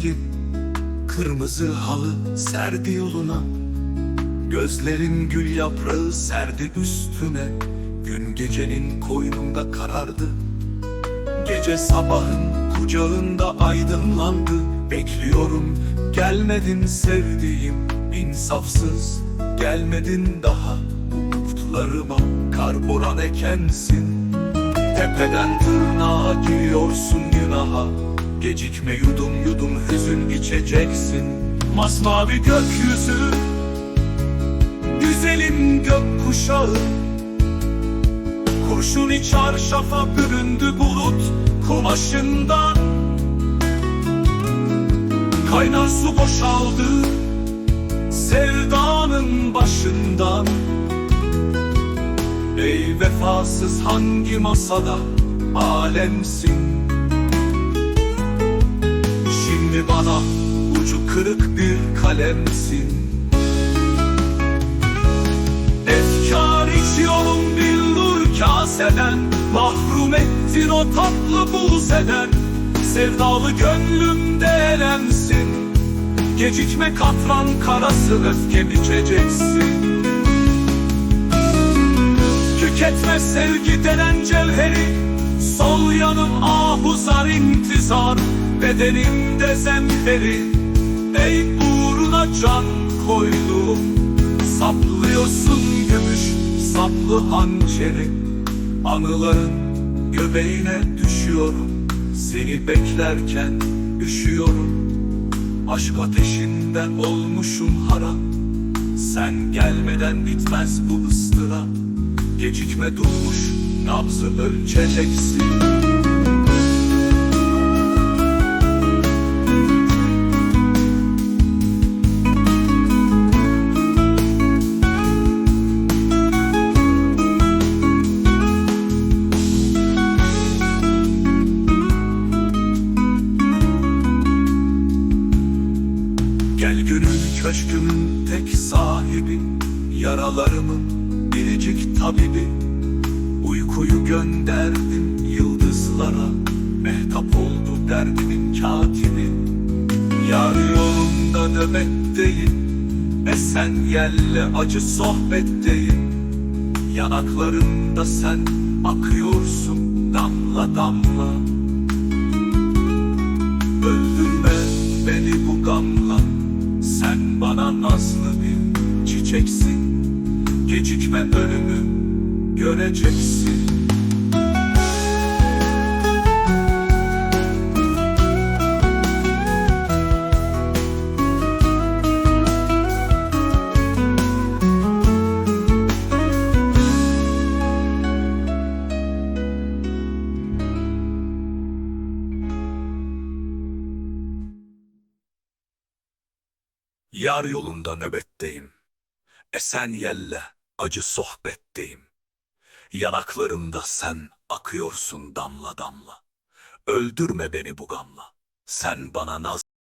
zilin Kırmızı halı serdi yoluna. Gözlerin gül yaprağı serdi üstüne. Gün gecenin koynunda karardı. Gece sabahın kucağında aydınlandı. Bekliyorum gelmedin sevdiğim. İnsafsız Gelmedin daha. Umutlarıma kar boran ekensin. Tepeden tırnağa giriyorsun günaha Gecikme yudum yudum hüzün içeceksin. Masmavi gökyüzü Güzelim gökkuşağı. Kurşuni çarşafa büründü bulut kumaşından. Kaynar su boşaldı sevdanın başından. Ey vefasız hangi masada alemsin Bana ucu kırık bir kalemsin. Efkar içiyorum billur kaseden Mahrum ettin o tatlı buzeden. Sevdalı gönlümde elemsin Gecikme katran karası öfke biçeceksin Tüketme sevgi denen cevheri Sol yanım ahuzar intizar Bedenimde zemheri Ey uğruna can koydum Saplıyorsun gümüş saplı hançeri Anıların göbeğine düşüyorum. Seni beklerken üşüyorum. Aşk ateşinden olmuşum harap Sen gelmeden bitmez bu ıstırap Gecikme durmuş nabzı ölçeceksin Gel gönül köşkümün tek sahibi Yaralarımın biricik tabibi. Uykuyu gönderdim yıldızlara Mehtap oldu derdimin katibi Yar yolunda nöbetteyim Esen yelle acı sohbetteyim Yanaklarımda sen akıyorsun damla damla. Öldürme beni bu gamla nazlı bir çiçeksin. Gecikme ölümü göreceksin Yar yolunda nöbetteyim. Esen yelle acı sohbetteyim. Yanaklarımda sen akıyorsun damla damla. Öldürme beni bu gamla. Sen bana naz